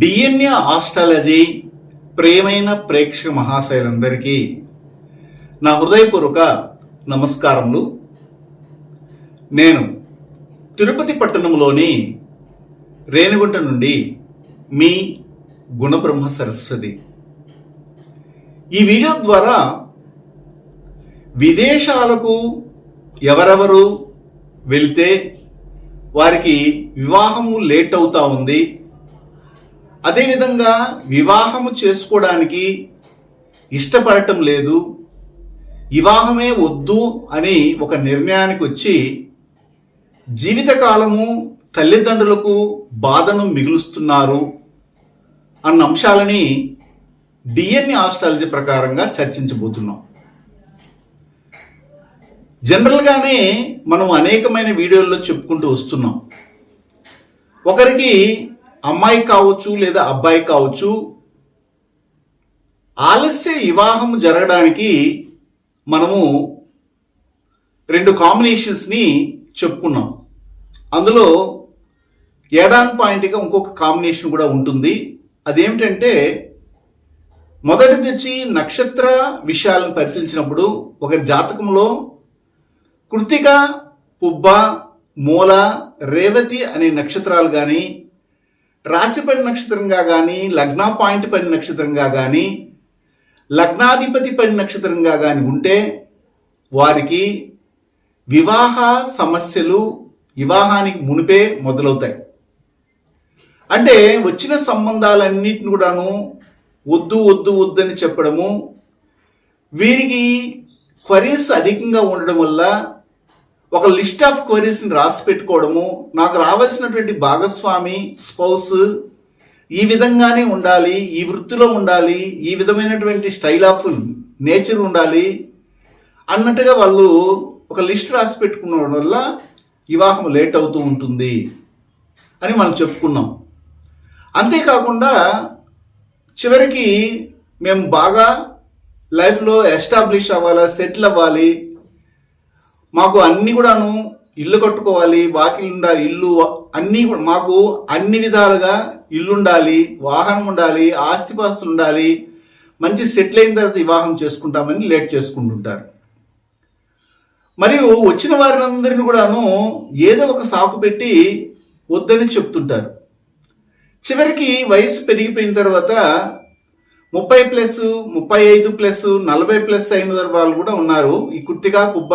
DNA astrology ప్రేమైన ప్రేక్షక మహాశయులందరికీ నా హృదయపూర్వక నమస్కారములు. నేను తిరుపతి పట్టణంలోని రేణుగుంట నుండి మీ గుణబ్రహ్మ సరస్వతి. ఈ వీడియో ద్వారా విదేశాలకు ఎవరెవరు వెళ్తే వారికి వివాహము లేట్ అవుతా ఉంది. అదేవిధంగా వివాహము చేసుకోవడానికి ఇష్టపడటం లేదు. వివాహమే వద్దు అని ఒక నిర్ణయానికి వచ్చి జీవితకాలము తల్లిదండ్రులకు బాధను మిగులుస్తున్నారు అన్న అంశాలని డిఎన్ఏ ఆస్ట్రాలజీ ప్రకారంగా చర్చించబోతున్నాం. జనరల్గానే మనం అనేకమైన వీడియోల్లో చెప్పుకుంటూ వస్తున్నాం. ఒకరికి అమ్మాయి కావచ్చు లేదా అబ్బాయి కావచ్చు ఆలస్య వివాహం జరగడానికి మనము రెండు కాంబినేషన్స్ని చెప్పుకున్నాం. అందులో ఏడాన్ పాయింట్గా ఇంకొక కాంబినేషన్ కూడా ఉంటుంది. అదేమిటంటే మొదటి తెచ్చి నక్షత్ర విషయాలను పరిశీలించినప్పుడు ఒక జాతకంలో కృతిక పుబ్బ మూల రేవతి అనే నక్షత్రాలు కానీ రాశిపడి నక్షత్రంగా కానీ లగ్న పాయింట్ పడి నక్షత్రంగా కానీ లగ్నాధిపతి పడి నక్షత్రంగా కానీ ఉంటే వారికి వివాహ సమస్యలు వివాహానికి మునిపే మొదలవుతాయి. అంటే వచ్చిన సంబంధాలన్నింటిని కూడాను వద్దు వద్దు వద్దని చెప్పడము వీరికి క్వరీస్ అధికంగా ఉండడం వల్ల ఒక లిస్ట్ ఆఫ్ క్వరీస్ని రాసి పెట్టుకోవడము నాకు రావాల్సినటువంటి భాగస్వామి స్పౌస్ ఈ విధంగానే ఉండాలి ఈ వృత్తిలో ఉండాలి ఈ విధమైనటువంటి స్టైల్ ఆఫ్ నేచర్ ఉండాలి అన్నట్టుగా వాళ్ళు ఒక లిస్ట్ రాసి పెట్టుకున్న వల్ల వివాహం లేట్ అవుతూ ఉంటుంది అని మనం చెప్పుకున్నాం. అంతేకాకుండా చివరికి మేము బాగా లైఫ్లో ఎస్టాబ్లిష్ అవ్వాలి సెటిల్ అవ్వాలి మాకు అన్ని కూడాను ఇల్లు కట్టుకోవాలి వాకిలు ఉండాలి ఇల్లు అన్ని కూడా- మాకు అన్ని విధాలుగా ఇల్లు ఉండాలి వాహనం ఉండాలి ఆస్తిపాస్తులు ఉండాలి. మంచి సెటిల్ అయిన తర్వాత వివాహం చేసుకుంటామని లేట్ చేసుకుంటుంటారు. మరియు వచ్చిన వారినందరిని కూడాను ఏదో ఒక సాకు పెట్టి వద్దని చెప్తుంటారు. చివరికి వయసు పెరిగిపోయిన తర్వాత ముప్పై ప్లస్ ముప్పై ఐదు ప్లస్ నలభై ప్లస్ అయిన వాళ్ళు కూడా ఉన్నారు. ఈ కుర్తిగా పుబ్బ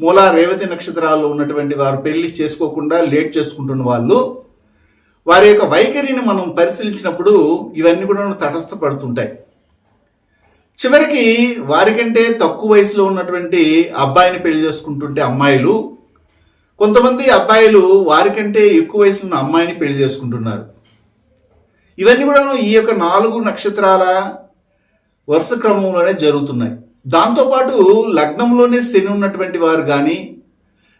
మూలా రేవతి నక్షత్రాల్లో ఉన్నటువంటి వారు పెళ్ళి చేసుకోకుండా లేట్ చేసుకుంటున్న వాళ్ళు వారి యొక్క వైఖరిని మనం పరిశీలించినప్పుడు ఇవన్నీ కూడా తటస్థపడుతుంటాయి చివరికి వారికంటే తక్కువ వయసులో ఉన్నటువంటి అబ్బాయిని పెళ్ళి చేసుకుంటుంటే అమ్మాయిలు కొంతమంది అబ్బాయిలు వారికంటే ఎక్కువ వయసులో ఉన్న అమ్మాయిని పెళ్ళి చేసుకుంటున్నారు. ఇవన్నీ కూడా ఈ యొక్క నాలుగు నక్షత్రాల వరుస క్రమంలోనే జరుగుతున్నాయి. దాంతోపాటు లగ్నంలోనే శని ఉన్నటువంటి వారు కానీ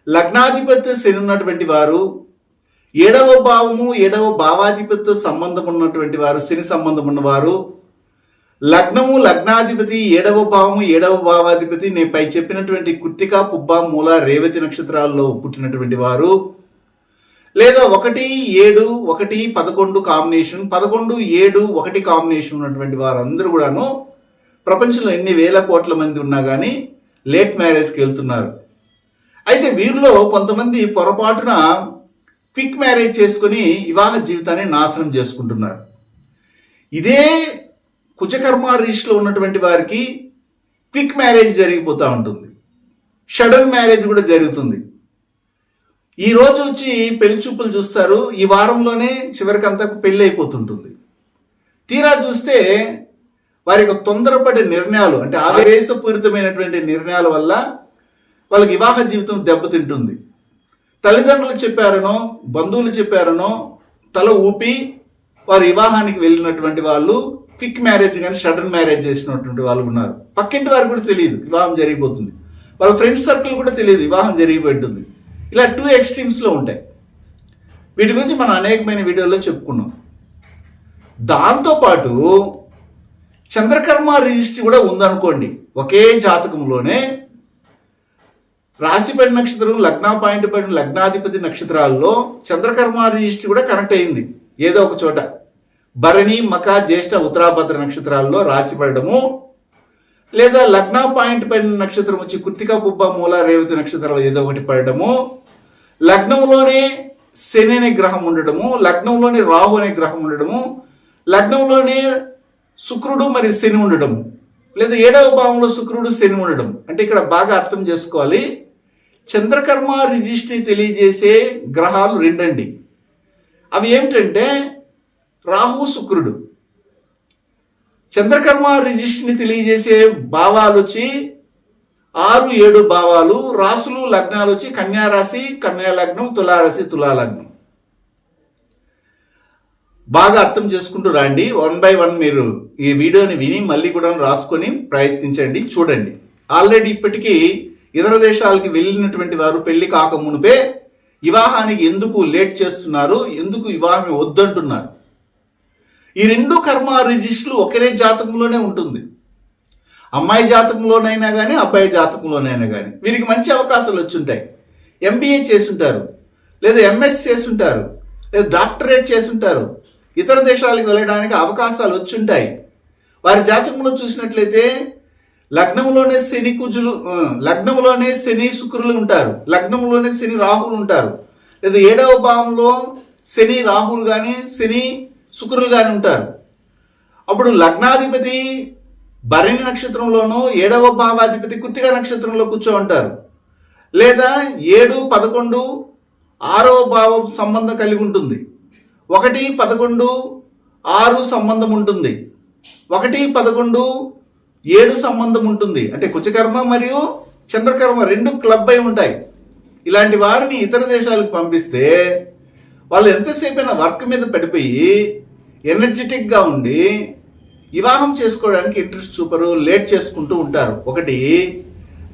లగ్నాధిపత్య శని ఉన్నటువంటి వారు ఏడవ భావము ఏడవ భావాధిపతితో సంబంధం ఉన్నటువంటి వారు శని సంబంధం ఉన్నవారు లగ్నము లగ్నాధిపతి ఏడవ భావము ఏడవ భావాధిపతి నేను పై చెప్పినటువంటి కుర్తిక పుబ్బ మూల రేవతి నక్షత్రాల్లో పుట్టినటువంటి వారు లేదా ఒకటి ఏడు ఒకటి పదకొండు కాంబినేషన్ పదకొండు ఏడు ఒకటి కాంబినేషన్ ఉన్నటువంటి వారందరూ కూడాను ప్రపంచంలో ఎన్ని వేల కోట్ల మంది ఉన్నా కానీ లేట్ మ్యారేజ్కి వెళ్తున్నారు. అయితే వీరిలో కొంతమంది పొరపాటున క్విక్ మ్యారేజ్ చేసుకుని వివాహ జీవితాన్ని నాశనం చేసుకుంటున్నారు. ఇదే కుచకర్మ రిజిస్ట్లో ఉన్నటువంటి వారికి క్విక్ మ్యారేజ్ జరిగిపోతూ ఉంటుంది. షడల్ మ్యారేజ్ కూడా జరుగుతుంది. ఈ రోజు వచ్చి పెళ్ళి చూపులు చూస్తారు. ఈ వారంలోనే చివరికి అంతా పెళ్ళి అయిపోతుంటుంది. తీరా చూస్తే వారి యొక్క తొందరపడే నిర్ణయాలు అంటే ఆవేశపూరితమైనటువంటి నిర్ణయాల వల్ల వాళ్ళకి వివాహ జీవితం దెబ్బతింటుంది. తల్లిదండ్రులు చెప్పారనో బంధువులు చెప్పారనో తల ఊపి వారి వివాహానికి వెళ్ళినటువంటి వాళ్ళు క్విక్ మ్యారేజ్ కానీ సడన్ మ్యారేజ్ చేసినటువంటి వాళ్ళు ఉన్నారు. పక్కింటి వారికి కూడా తెలియదు వివాహం జరిగిపోతుంది. వాళ్ళ ఫ్రెండ్స్ సర్కిల్ కూడా తెలియదు వివాహం జరిగిపోతుంది ఇలా టూ ఎక్స్ట్రీమ్స్లో ఉంటాయి. వీటి గురించి మనం అనేకమైన వీడియోల్లో చెప్పుకున్నాం. దాంతోపాటు చంద్రకర్మ రిజిస్ట్రీ కూడా ఉందనుకోండి ఒకే జాతకంలోనే రాశిపడి నక్షత్రం లగ్న పాయింట్ పడిన లగ్నాధిపతి నక్షత్రాల్లో చంద్రకర్మ రిజిస్ట్రీ కూడా కనెక్ట్ అయింది ఏదో ఒక చోట. భరణి మక జ్యేష్ఠ ఉత్తరాభద్ర నక్షత్రాల్లో రాశి పడడము లేదా లగ్న పాయింట్ పడిన నక్షత్రం వచ్చి కుర్తికా పుబ్బ మూల రేవతి నక్షత్రాలు ఏదో ఒకటి పడడము లగ్నంలోనే శని అనే గ్రహం ఉండడము లగ్నంలోనే రాహు అనే గ్రహం ఉండడము లగ్నంలోనే శుక్రుడు మరి శని ఉండడం. లేదా ఏడవ భావంలో శుక్రుడు శని ఉండడం. అంటే ఇక్కడ బాగా అర్థం చేసుకోవాలి. చంద్రకర్మ రిజిస్ట్రీ తెలియజేసే గ్రహాలు రెండండి. అవి ఏమిటంటే రాహు శుక్రుడు. చంద్రకర్మ రిజిస్ట్రీని తెలియజేసే భావాలు వచ్చి ఆరు ఏడు భావాలు. రాసులు లగ్నాలు వచ్చి కన్యారాశి కన్యా లగ్నం తులారాశి తులాలగ్నం. బాగా అర్థం చేసుకుంటూ రండి. వన్ బై వన్ మీరు ఈ వీడియోని విని మళ్ళీ కూడా రాసుకొని ప్రయత్నించండి చూడండి. ఆల్రెడీ ఇప్పటికీ ఇతర దేశాలకి వెళ్ళినటువంటి వారు పెళ్ళి కాక మునిపే వివాహానికి ఎందుకు లేట్ చేస్తున్నారు ఎందుకు వివాహం వద్దంటున్నారు. ఈ రెండు కర్మ రిజిస్టులు ఒకరే జాతకంలోనే ఉంటుంది. అమ్మాయి జాతకంలోనైనా కానీ అబ్బాయి జాతకంలోనైనా కానీ వీరికి మంచి అవకాశాలు వచ్చుంటాయి. ఎంబీఏ చేసుంటారు లేదా ఎంఎస్ చేసుంటారు లేదా డాక్టరేట్ చేసుంటారు ఇతర దేశాలకు వెళ్ళడానికి అవకాశాలు వచ్చుంటాయి. వారి జాతకంలో చూసినట్లయితే లగ్నంలోనే శని కుజులు లగ్నంలోనే శని శుక్రులు ఉంటారు. లగ్నంలోనే శని రాహులు ఉంటారు. లేదా ఏడవ భావంలో శని రాహులు కానీ శని శుక్రులు కానీ ఉంటారు. అప్పుడు లగ్నాధిపతి భరణి నక్షత్రంలోనూ ఏడవ భావాధిపతి కృతిక నక్షత్రంలో కూర్చో ఉంటారు లేదా ఏడు పదకొండు ఆరవ భావం సంబంధం కలిగి ఉంటుంది. ఒకటి పదకొండు ఆరు సంబంధం ఉంటుంది ఒకటి పదకొండు ఏడు సంబంధం ఉంటుంది అంటే కుచకర్మ మరియు చంద్రకర్మ రెండు క్లబ్ అయి ఉంటాయి. ఇలాంటి వారిని ఇతర దేశాలకు పంపిస్తే వాళ్ళు ఎంతసేపైనా వర్క్ మీద పడిపోయి ఎనర్జెటిక్గా ఉండి వివాహం చేసుకోవడానికి ఇంట్రెస్ట్ చూపరు లేట్ చేసుకుంటూ ఉంటారు. ఒకటి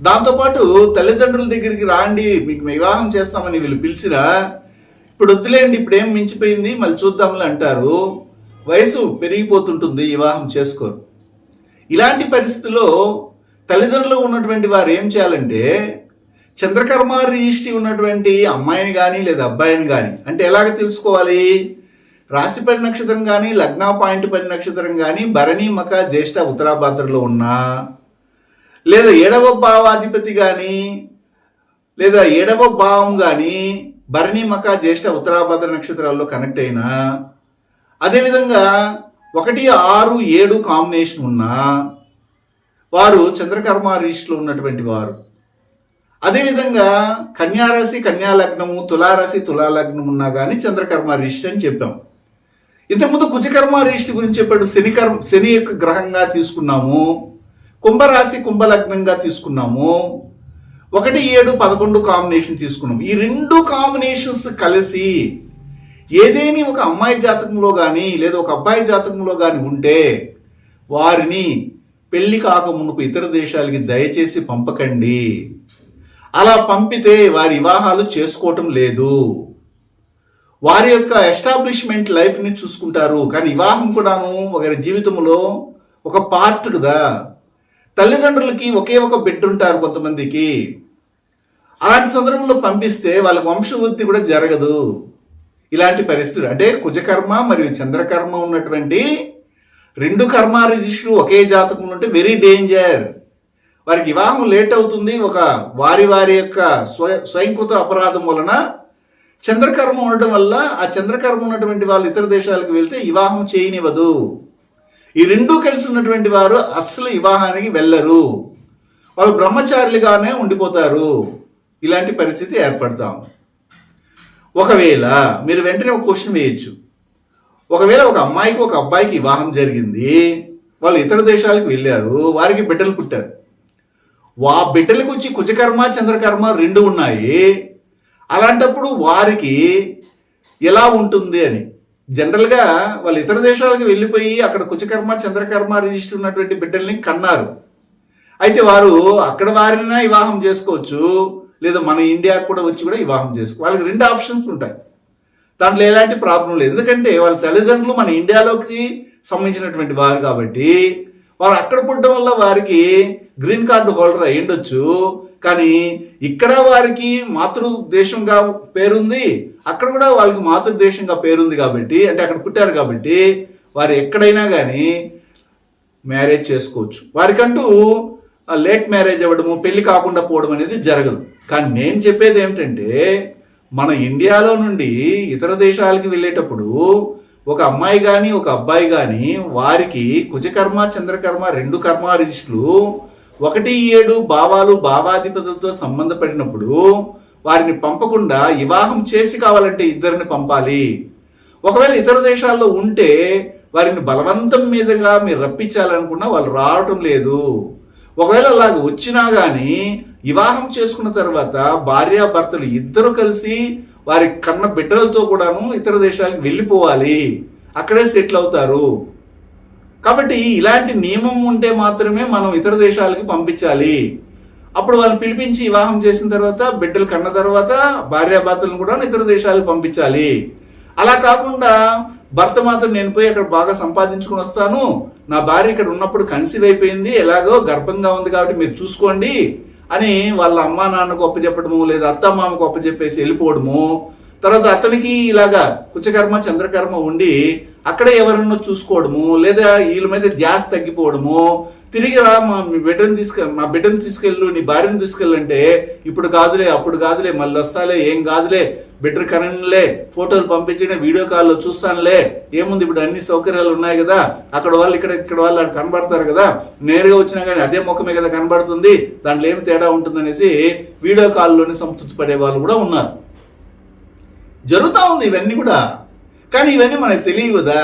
దాంతోపాటు తల్లిదండ్రుల దగ్గరికి రాండి మీకు వివాహం చేస్తామని వీళ్ళు పిలిచినా ఇప్పుడు వద్దులేండి ఇప్పుడు ఏం మించిపోయింది? మళ్ళీ చూద్దాంలే అంటారు. వయసు పెరిగిపోతుంటుంది వివాహం చేసుకోరు. ఇలాంటి పరిస్థితుల్లో తల్లిదండ్రులు ఉన్నటువంటి వారు ఏం చేయాలంటే చంద్రకర్మ రిజిస్ట్రీ ఉన్నటువంటి అమ్మాయిని కానీ లేదా అబ్బాయిని కానీ అంటే ఎలాగ తెలుసుకోవాలి? రాశిపడి నక్షత్రం కానీ లగ్న పాయింట్ పడి నక్షత్రం కానీ భరణి మక జ్యేష్ఠ ఉత్తరాభాద్రలో ఉన్నా లేదా ఏడవ భావాధిపతి కానీ లేదా ఏడవ భావం కానీ భరణి మక జ్యేష్ఠ ఉత్తరాభద్ర నక్షత్రాల్లో కనెక్ట్ అయినా అదేవిధంగా ఒకటి ఆరు ఏడు కాంబినేషన్ ఉన్నా వారు చంద్రకర్మ రిజిస్ట్లో ఉన్నటువంటి వారు. అదేవిధంగా కన్యారాశి కన్యాలగ్నము తులారాశి తులాలగ్నం ఉన్నా కానీ చంద్రకర్మ రిజిస్టర్ అని చెప్పాం. ఇంతకుముందు కుజకర్మ రిజిస్టర్ గురించి చెప్పాడు. శని కర్మ శని యొక్క గ్రహంగా తీసుకున్నాము. కుంభరాశి కుంభలగ్నంగా తీసుకున్నాము. ఒకటి ఏడు పదకొండు కాంబినేషన్ తీసుకున్నాం. ఈ రెండు కాంబినేషన్స్ కలిసి ఏదేని ఒక అమ్మాయి జాతకంలో కానీ లేదా ఒక అబ్బాయి జాతకంలో కానీ ఉంటే వారిని పెళ్ళి కాకమునుపు ఇతర దేశాలకి దయచేసి పంపకండి. అలా పంపితే వారి వివాహాలు చేసుకోవటం లేదు. వారి యొక్క ఎస్టాబ్లిష్మెంట్ లైఫ్ని చూసుకుంటారు. కానీ వివాహం కూడాను ఒకరి జీవితంలో ఒక పార్ట్ కదా. తల్లిదండ్రులకి ఒకే ఒక బిడ్డ ఉంటారు కొంతమందికి. అలాంటి సందర్భంలో పంపిస్తే వాళ్ళకి వంశవృద్ధి కూడా జరగదు. ఇలాంటి పరిస్థితులు. అంటే కుజకర్మ మరియు చంద్రకర్మ ఉన్నటువంటి రెండు కర్మ రిజిస్టర్ ఒకే జాతకంలో ఉంటే వెరీ డేంజర్. వారికి వివాహం లేట్ అవుతుంది. ఒక వారి వారి యొక్క స్వయ స్వయంకృత అపరాధం వలన చంద్రకర్మ ఉండడం వల్ల ఆ చంద్రకర్మ ఉన్నటువంటి వాళ్ళు ఇతర దేశాలకు వెళ్తే వివాహం చేయనివ్వదు. ఈ రెండూ కలిసి ఉన్నటువంటి వారు అస్సలు వివాహానికి వెళ్ళరు. వాళ్ళు బ్రహ్మచారులుగానే ఉండిపోతారు. ఇలాంటి పరిస్థితి ఏర్పడతాం ఒకవేళ మీరు వెంటనే ఒక క్వశ్చన్ వేయచ్చు. ఒకవేళ ఒక అమ్మాయికి ఒక అబ్బాయికి వివాహం జరిగింది వాళ్ళు ఇతర దేశాలకు వెళ్ళారు వారికి బిడ్డలు పుట్టారు. వా బిడ్డలకు వచ్చి కుజకర్మ చంద్రకర్మ రెండు ఉన్నాయి. అలాంటప్పుడు వారికి ఎలా ఉంటుంది అని? జనరల్గా వాళ్ళు ఇతర దేశాలకు వెళ్ళిపోయి అక్కడ కుచకర్మ చంద్రకర్మ రిజిస్టర్ ఉన్నటువంటి బిడ్డల్ని కన్నారు. అయితే వారు అక్కడ వారినైనా వివాహం చేసుకోవచ్చు లేదా మన ఇండియాకు కూడా వచ్చి కూడా వివాహం చేసుకో వాళ్ళకి రెండు ఆప్షన్స్ ఉంటాయి. దాంట్లో ఎలాంటి ప్రాబ్లం లేదు. ఎందుకంటే వాళ్ళ తల్లిదండ్రులు మన ఇండియాలోకి సంబంధించినటువంటి వారు కాబట్టి వారు అక్కడ పుట్టడం వల్ల వారికి గ్రీన్ కార్డు హోల్డర్ అయ్యుండొచ్చు కానీ ఇక్కడ వారికి మాతృదేశంగా పేరుంది. అక్కడ కూడా వాళ్ళకి మాతృదేశంగా పేరుంది కాబట్టి అంటే అక్కడ పుట్టారు కాబట్టి వారు ఎక్కడైనా కానీ మ్యారేజ్ చేసుకోవచ్చు. వారికంటూ లేట్ మ్యారేజ్ అవ్వడము పెళ్ళి కాకుండా పోవడం అనేది జరగదు. కానీ నేను చెప్పేది ఏమిటంటే మన ఇండియాలో నుండి ఇతర దేశాలకి వెళ్ళేటప్పుడు ఒక అమ్మాయి కానీ ఒక అబ్బాయి కానీ వారికి కుజకర్మ చంద్రకర్మ రెండు కర్మ ఒకటి ఏడు భావాలు భావాధిపతులతో సంబంధపడినప్పుడు వారిని పంపకుండా వివాహం చేసి కావాలంటే ఇద్దరిని పంపాలి. ఒకవేళ ఇతర దేశాల్లో ఉంటే వారిని బలవంతం మీదుగా మీరు రప్పించాలనుకున్నా వాళ్ళు రావటం లేదు. ఒకవేళ అలాగ వచ్చినా కానీ వివాహం చేసుకున్న తర్వాత భార్యాభర్తలు ఇద్దరు కలిసి వారి కన్న బిడ్డలతో కూడాను ఇతర దేశాలకు వెళ్ళిపోవాలి. అక్కడే సెటిల్ అవుతారు. కాబట్టి ఇలాంటి నియమం ఉంటే మాత్రమే మనం ఇతర దేశాలకి పంపించాలి. అప్పుడు వాళ్ళని పిలిపించి వివాహం చేసిన తర్వాత బిడ్డలు కన్న తర్వాత భార్యాభర్తలను కూడా ఇతర దేశాలకు పంపించాలి. అలా కాకుండా భర్త మాత్రం నేను పోయి అక్కడ బాగా సంపాదించుకుని వస్తాను. నా భార్య ఇక్కడ ఉన్నప్పుడు కన్సీవ్ అయిపోయింది. ఎలాగో గర్భంగా ఉంది కాబట్టి మీరు చూసుకోండి. అని వాళ్ళ అమ్మా నాన్నకు అప్పచెప్పడము లేదా అత్త మామకు అప్పచెప్పేసి వెళ్ళిపోవడము తర్వాత అతనికి ఇలాగా కుచకర్మ చంద్రకర్మ ఉండి అక్కడే ఎవరన్నా చూసుకోవడము లేదా వీళ్ళ మీద ధ్యాస తగ్గిపోవడము తిరిగి రా మా మీ బిడ్డను తీసుకె మా బిడ్డను తీసుకెళ్ళు నీ భార్యను తీసుకెళ్ళంటే ఇప్పుడు కాదులే అప్పుడు కాదులే మళ్ళీ వస్తాలే ఏం కాదులే బిడ్డ కరెంట్లే ఫోటోలు పంపించిన వీడియో కాల్లో చూస్తానులే ఏముంది ఇప్పుడు అన్ని సౌకర్యాలు ఉన్నాయి కదా అక్కడ వాళ్ళు ఇక్కడ ఇక్కడ వాళ్ళు కనబడతారు కదా నేరుగా వచ్చినా కానీ అదే ముఖమే కదా కనబడుతుంది దాంట్లో ఏమి తేడా ఉంటుందనేసి వీడియో కాల్లోనే సంతృప్తి పడే వాళ్ళు కూడా ఉన్నారు. జరుగుతూ ఉంది ఇవన్నీ కూడా కానీ ఇవన్నీ మనకు తెలియవు కదా.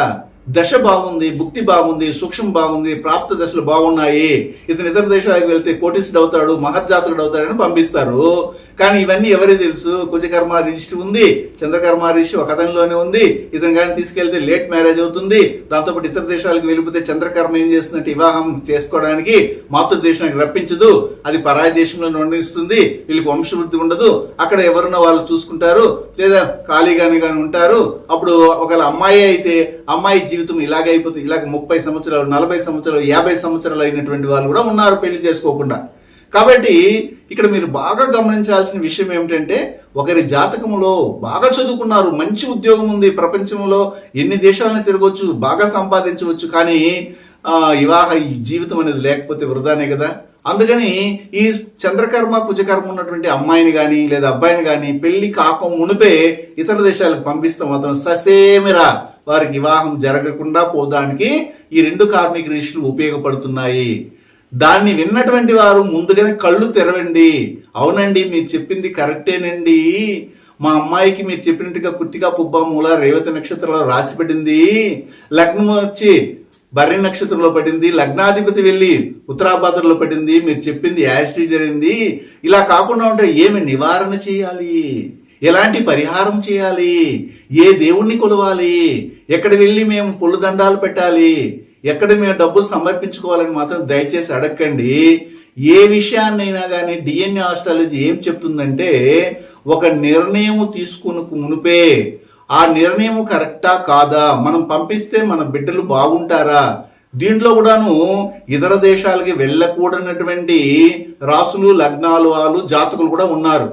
దశ బాగుంది భుక్తి బాగుంది సూక్ష్మం బాగుంది ప్రాప్త దశలు బాగున్నాయి. ఇతను ఇతర దేశాలకు వెళ్తే కోటిస్టుడు అవుతాడు మహర్జాతకుడు అవుతాడని పంపిస్తారు. కానీ ఇవన్నీ ఎవరికి తెలుసు? కుజకర్మ రిజిస్టర్ ఉంది చంద్రకర్మ రిజిస్టర్ ఒక అతనిలోనే ఉంది. ఇతను కానీ తీసుకెళ్తే లేట్ మ్యారేజ్ అవుతుంది. దాంతోపాటు ఇతర దేశాలకు వెళ్ళిపోతే చంద్రకర్మ ఏం చేస్తున్నట్టు వివాహం చేసుకోవడానికి మాతృదేశానికి రప్పించదు. అది పరాయి దేశంలో నిర్ణయిస్తుంది. వీళ్ళకి వంశవృద్ధి ఉండదు. అక్కడ ఎవరున్నా వాళ్ళు చూసుకుంటారు. లేదా ఖాళీగానే కానీ ఉంటారు. అప్పుడు ఒకవేళ అమ్మాయి అయితే అమ్మాయి జీవితం ఇలాగే అయిపోతుంది. ఇలాగ ముప్పై సంవత్సరాలు నలభై సంవత్సరాలు యాభై సంవత్సరాలు అయినటువంటి వాళ్ళు కూడా ఉన్నారు పెళ్ళి చేసుకోకుండా. కాబట్టి ఇక్కడ మీరు బాగా గమనించాల్సిన విషయం ఏమిటంటే ఒకరి జాతకంలో బాగా చదువుకున్నారు మంచి ఉద్యోగం ఉంది ప్రపంచంలో ఎన్ని దేశాలను తిరగవచ్చు బాగా సంపాదించవచ్చు కానీ వివాహ జీవితం అనేది లేకపోతే వృధానే కదా. అందుకని ఈ చంద్రకర్మ కుజకర్మ ఉన్నటువంటి అమ్మాయిని కానీ లేదా అబ్బాయిని కానీ పెళ్ళి కాక మునిపే ఇతర దేశాలకు పంపిస్తే మాత్రం ససేమిరా. వారికి వివాహం జరగకుండా పోదానికి ఈ రెండు కార్మిక రిజిస్టులు ఉపయోగపడుతున్నాయి. దాన్ని విన్నటువంటి వారు ముందుగానే కళ్ళు తెరవండి. అవునండి మీరు చెప్పింది కరెక్టేనండి. మా అమ్మాయికి మీరు చెప్పినట్టుగా కుర్తిగా పుబ్బా మూల రేవతి నక్షత్రంలో రాసి పడింది లగ్నం వచ్చి భరణి నక్షత్రంలో పడింది లగ్నాధిపతి వెళ్ళి ఉత్తరాభాద్రలో పడింది మీరు చెప్పింది యాస్టీ జరిగింది. ఇలా కాకుండా ఉంటే ఏమి నివారణ చేయాలి? ఎలాంటి పరిహారం చేయాలి? ఏ దేవుణ్ణి కొలవాలి? ఎక్కడ వెళ్ళి మేము పొళ్ళు దండాలు పెట్టాలి? ఎక్కడ మేము డబ్బులు సమర్పించుకోవాలని మాత్రం దయచేసి అడగండి ఏ విషయాన్నైనా కానీ డిఎన్ఏ ఆస్ట్రాలజీ ఏం చెప్తుందంటే ఒక నిర్ణయం తీసుకుని మునిపే ఆ నిర్ణయం కరెక్టా కాదా? మనం పంపిస్తే మన బిడ్డలు బాగుంటారా? దీంట్లో కూడాను ఇతర దేశాలకి వెళ్ళకూడనటువంటి రాసులు లగ్నాలు వాళ్ళు జాతకులు కూడా ఉన్నారు.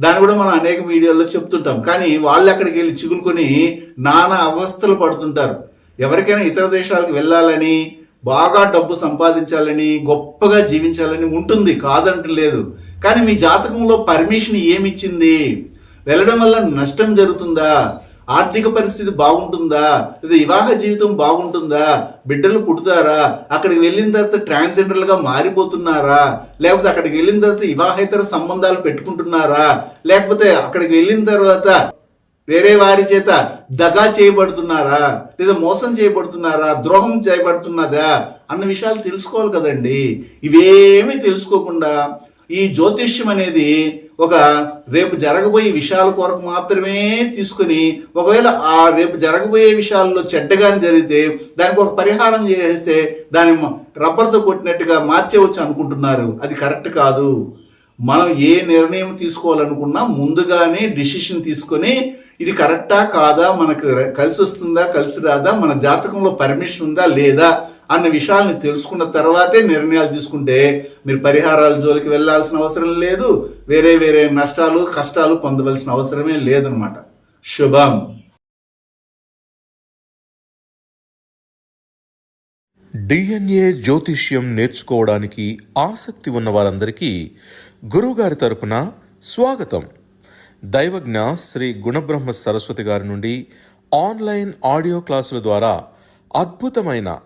దాన్ని కూడా మనం అనేక వీడియోల్లో చెప్తుంటాం. కానీ వాళ్ళు అక్కడికి వెళ్ళి చిగులుకొని నానా అవస్థలు పడుతుంటారు. ఎవరికైనా ఇతర దేశాలకు వెళ్ళాలని బాగా డబ్బు సంపాదించాలని గొప్పగా జీవించాలని ఉంటుంది. కాదంటలేదు. కానీ మీ జాతకంలో పర్మిషన్ ఏమిచ్చింది? వెళ్ళడం వల్ల నష్టం జరుగుతుందా? ఆర్థిక పరిస్థితి బాగుంటుందా? లేదా వివాహ జీవితం బాగుంటుందా? బిడ్డలు పుడతారా? అక్కడికి వెళ్ళిన తర్వాత ట్రాన్స్జెండర్లుగా మారిపోతున్నారా? లేకపోతే అక్కడికి వెళ్ళిన తర్వాత వివాహేతర సంబంధాలు పెట్టుకుంటున్నారా? లేకపోతే అక్కడికి వెళ్ళిన తర్వాత వేరే వారి చేత దగా చేయబడుతున్నారా? లేదా మోసం చేయబడుతున్నారా? ద్రోహం చేయబడుతున్నదా? అన్న విషయాలు తెలుసుకోవాలి కదండి. ఇవేమీ తెలుసుకోకుండా ఈ జ్యోతిష్యం అనేది ఒక రేపు జరగబోయే విషయాల కొరకు మాత్రమే తీసుకుని ఒకవేళ ఆ రేపు జరగబోయే విషయాల్లో చెడ్డగాని జరిగితే దానికి ఒక పరిహారం చేస్తే దాన్ని రబ్బర్తో కొట్టినట్టుగా మార్చేవచ్చు అనుకుంటున్నారు. అది కరెక్ట్ కాదు. మనం ఏ నిర్ణయం తీసుకోవాలనుకున్నా ముందుగానే డిసిషన్ తీసుకొని ఇది కరెక్టా కాదా మనకు కలిసి వస్తుందా కలిసి రాదా మన జాతకంలో పర్మిషన్ ఉందా లేదా అన్న విషయాల్ని తెలుసుకున్న తర్వాతే నిర్ణయాలు తీసుకుంటే మీరు పరిహారాల జోలికి వెళ్ళాల్సిన అవసరం లేదు వేరే వేరే నష్టాలు కష్టాలు పొందవలసిన అవసరమే లేదనమాట శుభం. డిఎన్ఏ జ్యోతిష్యం నేర్చుకోవడానికి ఆసక్తి ఉన్న వారందరికీ గురువుగారి తరపున స్వాగతం. దైవజ్ఞ శ్రీ గుణబ్రహ్మ సరస్వతి గారి నుండి ఆన్లైన్ ఆడియో క్లాసుల ద్వారా అద్భుతమైన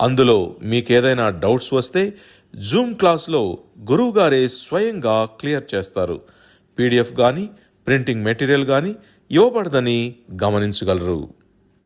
అందులో మీకేదైనా డౌట్స్ వస్తే జూమ్ క్లాస్లో గురువుగారే స్వయంగా క్లియర్ చేస్తారు. పీడిఎఫ్ కానీ ప్రింటింగ్ మెటీరియల్ కానీ ఇవ్వబడదని గమనించగలరు.